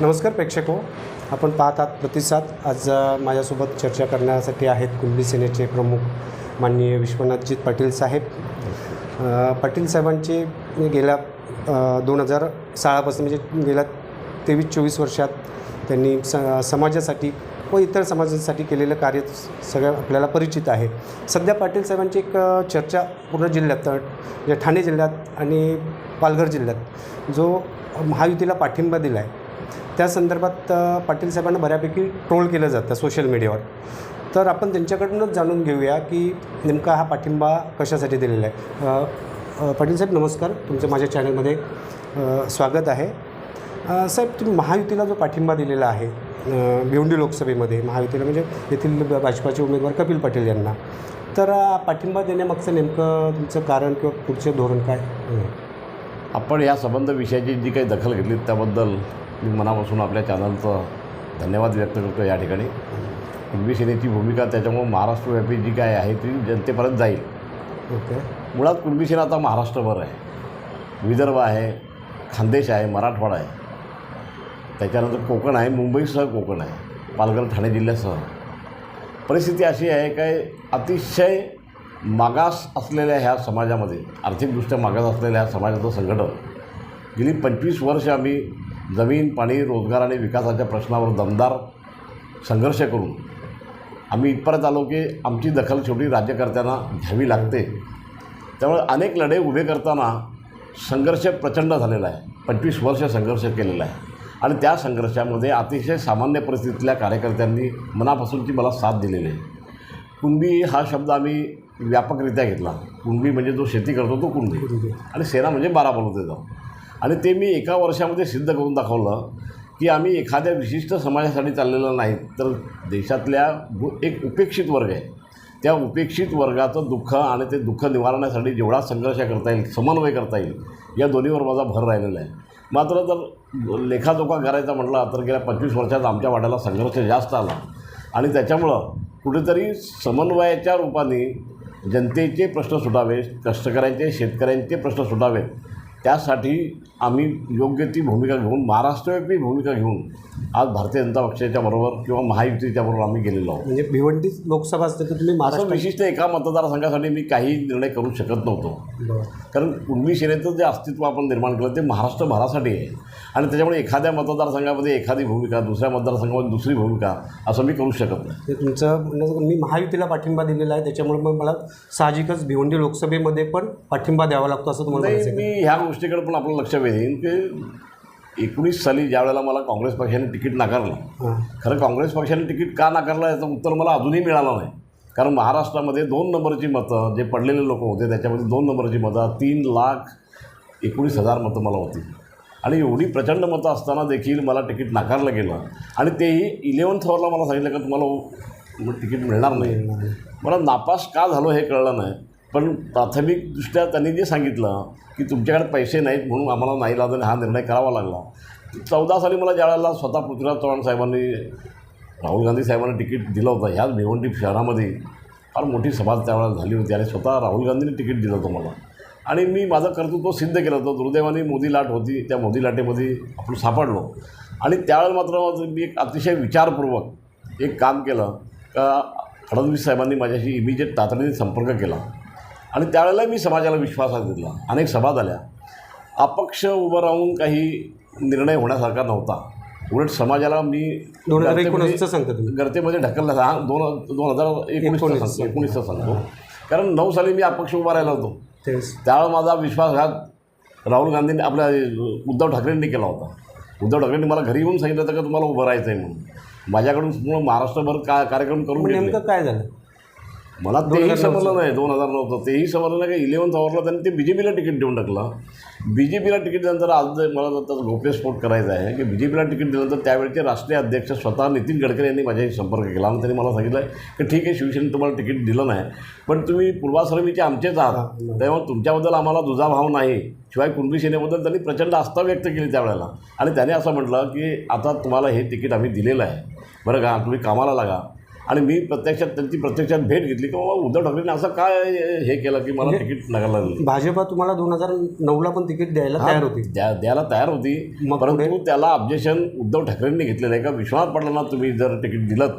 नमस्कार प्रेक्षक. हो आपण पाहत आहात प्रतिसाद. आज माझ्यासोबत चर्चा करण्यासाठी आहेत कुंभी सेनेचे प्रमुख माननीय विश्वनाथजी पाटील साहेब. पाटील साहेबांचे गेल्या दोन हजार सहापासून म्हणजे गेल्या तेवीस चोवीस वर्षात त्यांनी स समाजासाठी व इतर समाजासाठी केलेलं कार्य सगळ्या आपल्याला परिचित आहे. सध्या पाटील साहेबांची एक चर्चा पूर्ण जिल्ह्यात म्हणजे ठाणे जिल्ह्यात आणि पालघर जिल्ह्यात जो महायुतीला पाठिंबा दिला आहे त्या संदर्भात पाटील साहेबांना बऱ्यापैकी ट्रोल केलं जातं सोशल मीडियावर. तर आपण त्यांच्याकडूनच जाणून घेऊया की नेमका हा पाठिंबा कशासाठी दिलेला आहे. पाटील साहेब नमस्कार. तुमचं माझ्या चॅनलमध्ये स्वागत आहे. साहेब तुम्ही महायुतीला जो पाठिंबा दिलेला आहे भिवंडी लोकसभेमध्ये महायुतीला म्हणजे येथील भाजपाचे उमेदवार कपिल पाटील यांना तर पाठिंबा देण्यामागचं नेमकं तुमचं कारण किंवा पुढचे धोरण काय? आपण या संबंध विषयाची जी काही दखल घेतली त्याबद्दल मी मनापासून आपल्या चॅनलचं धन्यवाद व्यक्त करतो या ठिकाणी. कुणबी सेनेची भूमिका त्याच्यामुळं महाराष्ट्रव्यापी जी काय आहे ती जनतेपर्यंत जाईल. ओके. मुळात कुणबी सेना आता महाराष्ट्रभर आहे. विदर्भ आहे खानदेश आहे मराठवाडा आहे. त्याच्यानंतर कोकण आहे मुंबईसह कोकण आहे पालघर ठाणे जिल्ह्यासह. परिस्थिती अशी आहे काय अतिशय मागास असलेल्या ह्या समाजामध्ये आर्थिकदृष्ट्या मागास असलेल्या ह्या समाजाचं संघटन गेली पंचवीस वर्ष आम्ही जमीन पाणी रोजगार आणि विकासाच्या प्रश्नावर दमदार संघर्ष करून आम्ही इथपर्यंत आलो की आमची दखल शेवटी राज्यकर्त्यांना घ्यावी लागते. त्यामुळे अनेक लढे उभे करताना संघर्ष प्रचंड झालेला आहे. पंचवीस वर्ष संघर्ष केलेला आहे. आणि त्या संघर्षामध्ये अतिशय सामान्य परिस्थितीतल्या कार्यकर्त्यांनी मनापासूनची मला साथ दिलेली आहे. कुणबी हा शब्द आम्ही व्यापकरित्या घेतला. कुणबी म्हणजे जो शेती करतो तो कुणबी. आणि सेना म्हणजे बारा बोलवते जाऊ आणि ते मी एका वर्षामध्ये सिद्ध करून दाखवलं की आम्ही एखाद्या विशिष्ट समाजासाठी चाललेलं नाही तर देशातल्या एक उपेक्षित वर्ग आहे. त्या उपेक्षित वर्गाचं दुःख आणि ते दुःख निवारण्यासाठी जेवढा संघर्ष करता येईल समन्वय करता येईल या दोन्हीवर माझा भर राहिलेला आहे. मात्र जर लेखाजोखा करायचा म्हटला तर गेल्या पंचवीस वर्षात आमच्या वाड्याला संघर्ष जास्त आला. आणि त्याच्यामुळं कुठेतरी समन्वयाच्या रूपाने जनतेचे प्रश्न सुटावे कष्टकऱ्यांचे शेतकऱ्यांचे प्रश्न सुटावेत त्यासाठी आम्ही योग्य ती भूमिका घेऊन महाराष्ट्रव्यापी भूमिका घेऊन आज भारतीय जनता पक्षाच्या बरोबर किंवा महायुतीच्या बरोबर आम्ही गेलेलो आहोत. म्हणजे भिवंडी लोकसभा असते तर तुम्ही महाराष्ट्र विशिष्ट एका मतदारसंघासाठी मी काही निर्णय करू शकत नव्हतो. कारण कुणबी सेनेचं जे अस्तित्व आपण निर्माण केलं ते महाराष्ट्रभरासाठी आहे. आणि त्याच्यामुळे एखाद्या मतदारसंघामध्ये एखादी भूमिका दुसऱ्या मतदारसंघामध्ये दुसरी भूमिका असं मी करू शकत नाही. ते तुमचं म्हणणं मी महायुतीला पाठिंबा दिलेला आहे त्याच्यामुळे मग मला साहजिकच भिवंडी लोकसभेमध्ये पण पाठिंबा द्यावा लागतो असं तुम्हाला मी ह्या गोष्टीकडे पण आपलं लक्ष वेधेन की एकोणीस साली ज्या वेळेला मला काँग्रेस पक्षाने तिकीट नाकारलं खरं काँग्रेस पक्षाने तिकीट का नाकारलं याचं उत्तर मला अजूनही मिळालं नाही. कारण महाराष्ट्रामध्ये दोन नंबरची मतं जे पडलेले लोक होते त्याच्यामध्ये दोन नंबरची मतं तीन लाख एकोणीस हजार मतं मला होती. आणि एवढी प्रचंड मतं असताना देखील मला तिकीट नाकारलं गेलं. आणि तेही इलेवन्थ आवरला मला सांगितलं का तुम्हाला तिकीट मिळणार नाही. मला नापास का झालो हे कळलं नाही. पण प्राथमिकदृष्ट्या त्यांनी जे सांगितलं की तुमच्याकडे पैसे नाहीत म्हणून आम्हाला नाही लागून हा निर्णय करावा लागला. चौदा साली मला ज्या वेळेला स्वतः पृथ्वीराज चव्हाण साहेबांनी राहुल गांधी साहेबांना तिकीट दिलं होतं ह्याच भिवंडी शहरामध्ये फार मोठी सभा त्यावेळेला झाली होती आणि स्वतः राहुल गांधींनी तिकीट दिलं होतं मला. आणि मी माझं कर्तृत्व सिद्ध केलं होतं. दुर्दैवाने मोदी लाट होती त्या मोदी लाटेमध्ये आपण सापडलो. आणि त्यावेळेला मात्र मी एक अतिशय विचारपूर्वक एक काम केलं. का फडणवीस साहेबांनी माझ्याशी इमिजिएट तातडीने संपर्क केला. आणि त्यावेळेला मी समाजाला विश्वासात घेतला. अनेक सभा झाल्या. अपक्ष उभं राहून काही निर्णय होण्यासारखा नव्हता. उलट समाजाला मी दोन हजार एकोणीसचं सांगता तुम्ही. गर्तेमध्ये ढकलला हा दोन दोन हजार एकोणीसचा एकोणीस. सांगतो. एकोणीसचा. सांगतो. कारण नऊ साली मी अपक्ष उभा राहिला होतो. त्यावेळेला माझा विश्वासघात राहुल गांधींनी आपल्या उद्धव ठाकरेंनी केला होता. उद्धव ठाकरेंनी मला घरी येऊन सांगितलं होतं का तुम्हाला उभं राहायचं आहे म्हणून. माझ्याकडून पूर्ण महाराष्ट्रभर का कार्यक्रम करून नेमकं काय झालं? मला तेही समजलं. नाही दोन हजार नऊचं. तेही समजलं नाही की इलेव्हन्थ आवरला त्यांनी ते बी जे पीला तिकीट देऊन टाकलं. बी जे पीला तिकीट दिल्यानंतर आज मला आता गोप्यस्फोट करायचा आहे की बी जे पीला तिकीट दिल्यानंतर त्यावेळेचे राष्ट्रीय अध्यक्ष स्वतः नितीन गडकरी यांनी माझ्याशी संपर्क केला. आणि त्यांनी मला सांगितलं की ठीक आहे शिवसेनेने तुम्हाला तिकीट दिलं नाही पण तुम्ही पूर्वाश्रमीचे आमचेच आहात त्यामुळे तुमच्याबद्दल आम्हाला दुजाभाव नाही. शिवाय कुणबी सेनेबद्दल त्यांनी प्रचंड आस्था व्यक्त केली त्यावेळेला. आणि त्याने असं म्हटलं की आता तुम्हाला हे तिकीट आम्ही दिलेलं आहे. बरं का तुम्ही कामाला लागा. आणि मी प्रत्यक्षात त्यांची प्रत्यक्षात भेट घेतली की बाबा उद्धव ठाकरेंनी असं काय हे केलं की मला तिकीट नाकारलं लागलं भाजपा तुम्हाला दोन हजार नऊला पण तिकीट द्यायला तयार होती. द्या द्यायला तयार होती. मग परंतु त्याला ऑब्जेक्शन उद्धव ठाकरेंनी घेतलेलं आहे का विश्वनाथ पाटलांना तुम्ही जर तिकीट दिलं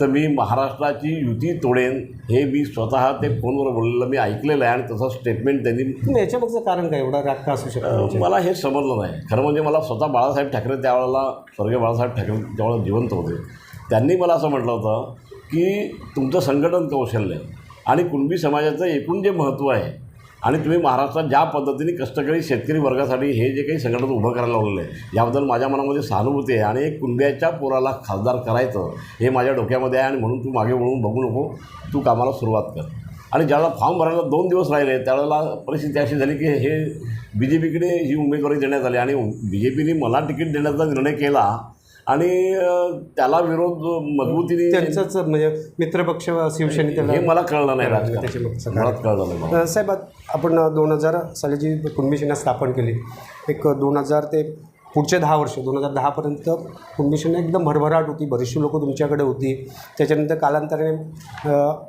तर मी महाराष्ट्राची युती तोडेन हे मी स्वतः ते फोनवर बोललेलं मी ऐकलेलं आहे आणि तसं स्टेटमेंट त्यांनी तुम्ही याच्या मागचं कारण काय? एवढा राग का असू शकतो मला हे समजलं नाही. खरं म्हणजे मला स्वतः बाळासाहेब ठाकरे त्यावेळेला स्वर्गीय बाळासाहेब ठाकरे त्यावेळेला जिवंत होते त्यांनी मला असं म्हटलं होतं की तुमचं संघटन कौशल्य आणि कुणबी समाजाचं एकूण जे महत्त्व आहे आणि तुम्ही महाराष्ट्रात ज्या पद्धतीने कष्टकरी शेतकरी वर्गासाठी हे जे काही संघटन उभं करायला लावलेलं आहे याबद्दल माझ्या मनामध्ये सहानुभूती आहे आणि एक कुणब्याच्या पोराला खासदार करायचं हे माझ्या डोक्यामध्ये आहे आणि म्हणून तू मागे वळून बघू नको तू कामाला सुरुवात कर. आणि ज्यावेळेला फॉर्म भरायला दोन दिवस राहिले त्यावेळेला परिस्थिती अशी झाली की हे बी जे पीकडे ही उमेदवारी देण्यात आली आणि बी जे पीने मला तिकीट देण्याचा निर्णय केला आणि त्याला विरोध मजबूतीने त्यांचंच म्हणजे मित्रपक्ष शिवसेने हे मला कळलं नाही राजकारण. मला कळलं नाही साहेब आपण दोन हजार साली जी कुणबी सेना स्थापन केली. एक दोन हजार ते पुढचे दहा वर्ष दोन हजार दहापर्यंत कुणबी सेना एकदम भरभराट होती. बरीचशी लोकं तुमच्याकडे होती. त्याच्यानंतर कालांतराने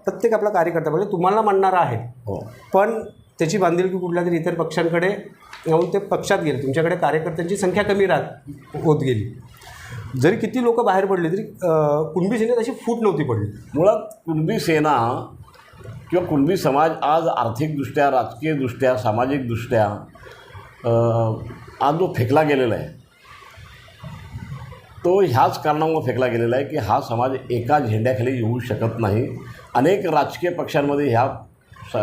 प्रत्येक आपला कार्यकर्ता म्हणजे तुम्हाला मानणारा आहे. हो. पण त्याची बांधिलकी कुठल्या तरी इतर पक्षांकडे जाऊन ते पक्षात गेले. तुमच्याकडे कार्यकर्त्यांची संख्या कमी राहत होत गेली. जरी किती लोक बाहेर पडले तरी कुणबी सेनेत अशी फूट नव्हती पडली. मुळात कुणबी सेना किंवा कुणबी समाज आज आर्थिकदृष्ट्या राजकीयदृष्ट्या सामाजिकदृष्ट्या आज जो फेकला गेलेला आहे तो ह्याच कारणामुळे फेकला गेलेला आहे की हा समाज एका झेंड्याखाली येऊ शकत नाही. अनेक राजकीय पक्षांमध्ये ह्या स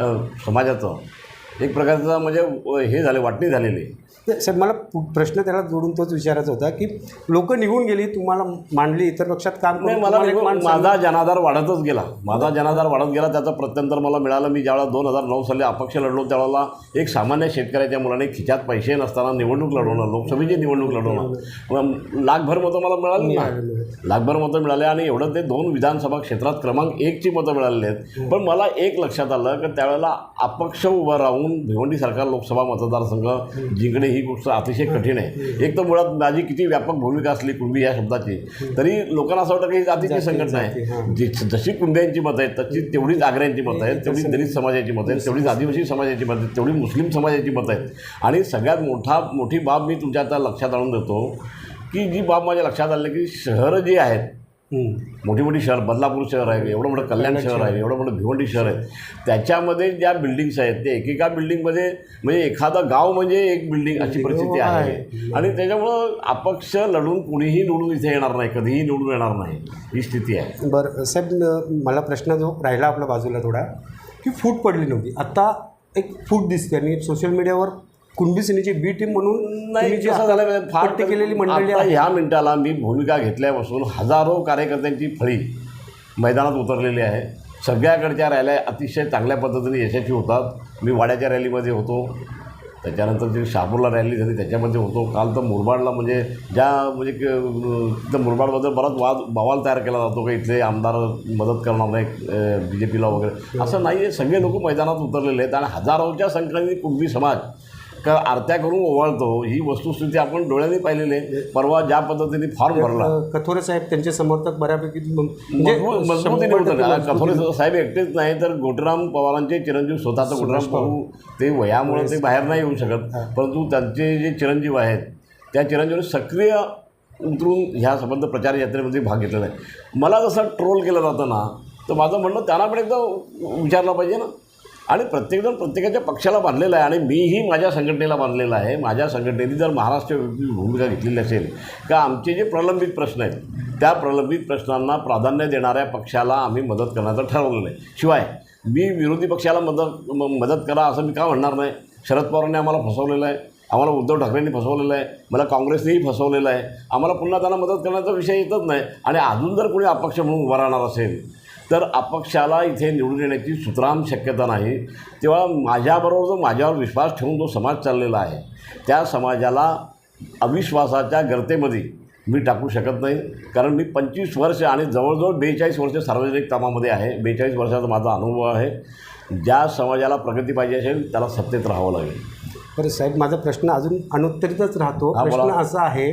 समाजाचं एक प्रकारचं म्हणजे हे झाले वाटणी झालेली आहे. साहेब मला प्रश्न त्याला जोडून तोच विचारायचा होता की लोक निघून गेली तुम्हाला मांडली इतर पक्षात काम नाही मला माझा जनाधार वाढतच गेला. माझा जनाधार वाढत गेला त्याचा प्रत्यंतर मला मिळालं. मी ज्यावेळेला दोन हजार नऊ साली अपक्ष लढलो त्यावेळेला एक सामान्य शेतकऱ्याच्या मुलाने खिच्यात पैसे नसताना निवडणूक लढवणं लोकसभेची निवडणूक लढवणं लाखभर मतं मला मिळाली ना. लाखभर मतं मिळाले आणि एवढं ते दोन विधानसभा क्षेत्रात क्रमांक एकची मतं मिळालेली आहेत. पण मला एक लक्षात आलं की त्यावेळेला अपक्ष उभं राहून भिवंडीसारखा लोकसभा मतदारसंघ जिंकणे ही गोष्ट अतिशय कठीण आहे. एक तर मुळात माझी किती व्यापक भूमिका असली कुणबी या शब्दाची तरी लोकांना असं वाटतं की ही जातीची संघटना आहे. जी जशी कुंड्यांची मतं आहेत तशी तेवढीच आग्र्यांची मतं आहेत तेवढीच दलित समाजाची मतं आहेत तेवढीच आदिवासी समाजाची मतं आहेत तेवढी मुस्लिम समाजाची मतं आहेत. आणि सगळ्यात मोठा मोठी बाब मी तुमच्या आता लक्षात आणून देतो की जी बाब माझ्या लक्षात आली की शहरं जी आहेत. मोठी मोठी शहर बदलापूर शहर आहे एवढं मोठं कल्याण शहर आहे एवढं मोठं भिवंडी शहर आहे. त्याच्यामध्ये ज्या बिल्डिंग्स आहेत ते एकेका बिल्डिंगमध्ये म्हणजे एखादं गाव म्हणजे एक बिल्डिंग अशी परिस्थिती आहे. आणि त्याच्यामुळं अपक्ष लढून कुणीही निवडून इथे येणार नाही कधीही निवडून येणार नाही ही स्थिती आहे. बरं साहेब मला प्रश्न जो राहिला आपल्या बाजूला थोडा की फूट पडली नव्हती. आता एक फूट दिसते आणि सोशल मीडियावर कुणबी सेनेची बी टीम म्हणून नाही जी झालं फार केलेली मंडळी ह्या मिनिटाला मी भूमिका घेतल्यापासून हजारो कार्यकर्त्यांची फळी मैदानात उतरलेली आहे. सगळ्याकडच्या रॅल्या अतिशय चांगल्या पद्धतीने यशस्वी होतात. मी वाड्याच्या रॅलीमध्ये होतो. त्याच्यानंतर जी शहापूरला रॅली झाली त्याच्यामध्ये होतो. काल तर मुरबाडला म्हणजे ज्या म्हणजे तिथं मुरबाडबद्दल बराच वाद बवाल तयार केला जातो की इथले आमदार मदत करणार नाही बी जे पीला वगैरे. असं नाही आहे सगळे लोक मैदानात उतरलेले आहेत आणि हजारोच्या संख्येने कुणबी समाज का आरत्या करून ओवाळतो. ही वस्तुस्थिती आपण डोळ्यांनी पाहिलेली आहे. परवा ज्या पद्धतीने फॉर्म भरला. कथोरे साहेब त्यांचे समर्थक बऱ्यापैकी म्हणजे मजबूत- मजबूतीने होतं कथोरे साहेब एकटेच नाही तर गोटराम पवारांचे चिरंजीव स्वतःचं गोटराम भाऊ ते वयामुळे ते बाहेर नाही येऊ शकत. परंतु त्यांचे जे चिरंजीव आहेत त्या चिरंजीवाने सक्रिय उतरून ह्या संबंध प्रचार यात्रेमध्ये भाग घेतलेला आहे. मला जसं ट्रोल केलं जातं ना तर माझं म्हणणं त्यांना पण एकदा विचारला पाहिजे ना. आणि प्रत्येकजण प्रत्येकाच्या पक्षाला बांधलेला आहे आणि मीही माझ्या संघटनेला बांधलेला आहे. माझ्या संघटनेने जर महाराष्ट्र भूमिका घेतलेली असेल का आमचे जे प्रलंबित प्रश्न आहेत त्या प्रलंबित प्रश्नांना प्राधान्य देणाऱ्या पक्षाला आम्ही मदत करण्याचं ठरवलेलं आहे शिवाय मी विरोधी पक्षाला मदत म- मदत करा असं मी का म्हणणार नाही? शरद पवारांनी आम्हाला फसवलेलं आहे. आम्हाला उद्धव ठाकरेंनी फसवलेलं आहे. मला काँग्रेसनेही फसवलेलं आहे. आम्हाला पुन्हा त्यांना मदत करण्याचा विषय येतच नाही. आणि अजून जर कोणी अपक्ष म्हणून उभा राहणार असेल तर अपक्षाला इथे निवडून येण्याची सुतराम शक्यता नाही. तेव्हा माझ्याबरोबर जो माझ्यावर विश्वास ठेवून जो समाज चाललेला आहे त्या समाजाला अविश्वासाच्या गर्तेमध्ये मी टाकू शकत नाही. कारण मी पंचवीस वर्ष आणि जवळजवळ बेचाळीस वर्ष सार्वजनिक कामामध्ये आहे. बेचाळीस वर्षाचा माझा अनुभव आहे. ज्या समाजाला प्रगती पाहिजे असेल त्याला सत्तेत राहावं लागेल. बरं साहेब माझा प्रश्न अजून अनुत्तरितच राहतो. प्रश्न असा आहे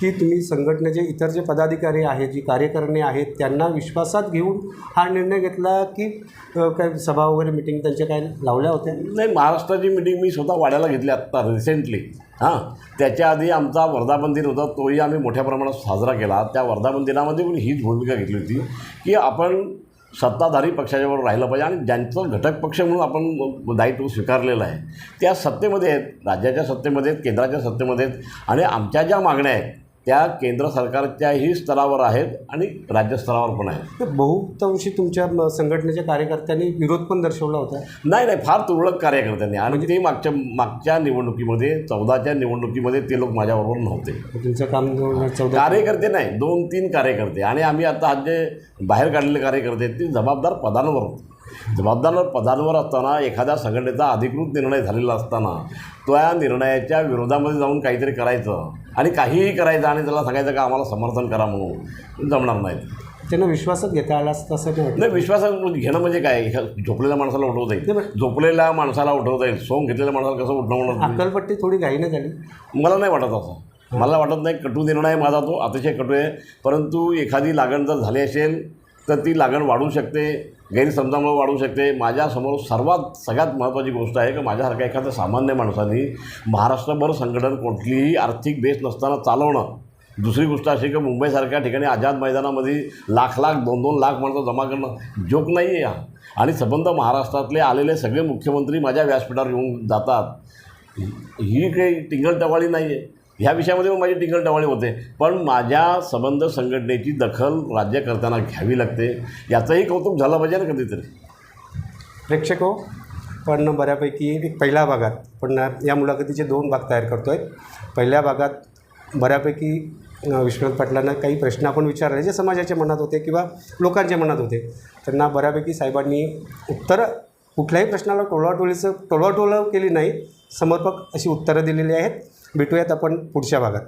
की तुम्ही संघटनेचे इतर जे पदाधिकारी आहेत जी कार्यकारिणी आहेत त्यांना विश्वासात घेऊन हा निर्णय घेतला की काय सभा वगैरे मिटिंग त्यांच्या काय लावल्या होत्या? नाही महाराष्ट्राची मिटिंग मी स्वतः वाड्याला घेतली आत्ता रिसेंटली हां. त्याच्या आधी आमचा वर्धा मंदिर होता तोही आम्ही मोठ्या प्रमाणात साजरा केला. त्या वर्धा मंदिरामध्ये पण हीच भूमिका घेतली होती की आपण सत्ताधारी पक्षाच्याबरोबर राहिलं पाहिजे आणि ज्यांचं घटक पक्ष म्हणून आपण दायित्व स्वीकारलेलं आहे त्या सत्तेमध्ये आहेत राज्याच्या सत्तेमध्ये आहेत केंद्राच्या सत्तेमध्ये आहेत आणि आमच्या ज्या मागण्या आहेत त्या केंद्र सरकारच्याही स्तरावर आहेत आणि राज्यस्तरावर पण आहेत. तर बहुतांशी तुमच्या संघटनेच्या कार्यकर्त्यांनी विरोध पण दर्शवला होता. नाही नाही फार तुरळक कार्यकर्त्यांनी. आणि ते मागच्या मागच्या निवडणुकीमध्ये चौदाच्या निवडणुकीमध्ये ते लोक माझ्याबरोबर नव्हते. तुमचं काम चौदा कार्यकर्ते नाही दोन तीन कार्यकर्ते. आणि आम्ही आता आज जे बाहेर काढलेले कार्यकर्ते ते जबाबदार पदांवर होते. जबाबदार पदांवर असताना एखाद्या संघटनेचा अधिकृत निर्णय झालेला असताना त्या निर्णयाच्या विरोधामध्ये जाऊन काहीतरी करायचं आणि काहीही करायचं आणि त्याला सांगायचं का आम्हाला समर्थन करा म्हणून जमणार नाही त्यांना विश्वासात घेता आला असतं असं नाही नाही विश्वासात घेणं म्हणजे काय? झोपलेल्या माणसाला उठवता नाही, येईल झोपलेल्या माणसाला उठवता येईल. सोंग घेतलेल्या माणसाला कसं उठणं म्हणत अक्कलपट्टी थोडी घाईने झाली. मला नाही वाटत असं. मला वाटत नाही कटू निर्णय माझा तो अतिशय कटू आहे. परंतु एखादी लागण जर झाली असेल तर ती लागण वाढू शकते. गैरसमजामुळे वाढू शकते. माझ्यासमोर सर्वात सगळ्यात महत्त्वाची गोष्ट आहे की माझ्यासारख्या एखाद्या सामान्य माणसाने महाराष्ट्रभर संघटन कुठलीही आर्थिक बेस नसताना चालवणं. दुसरी गोष्ट अशी की मुंबईसारख्या ठिकाणी आझाद मैदानामध्ये लाख लाख दोन दोन लाख माणसं जमा करणं जोक नाही आहे हा. आणि संबंध महाराष्ट्रातले आलेले सगळे मुख्यमंत्री माझ्या व्यासपीठावर येऊन जातात. ही काही टिंगलटवाळी नाही आहे ह्या विषयामध्ये मग माझी टिंगलटवाळी होते. पण माझ्या संबंध संघटनेची दखल राज्य करताना घ्यावी लागते याचंही कौतुक झालं पाहिजे ना कधीतरी. प्रेक्षक हो पण बऱ्यापैकी पहिल्या भागात पण या मुलाखतीचे दोन भाग तयार करतो आहे पहिल्या भागात बऱ्यापैकी विश्वनाथ पाटलांना काही प्रश्न आपण विचारले जे समाजाच्या मनात होते किंवा लोकांच्या मनात होते. त्यांना बऱ्यापैकी साहेबांनी उत्तरं कुठल्याही प्रश्नाला टोळवाटोळीचं टोळवाटोळ केली नाही समर्पक अशी उत्तरं दिलेली आहेत. भेटूयात आपण पुढच्या भागात.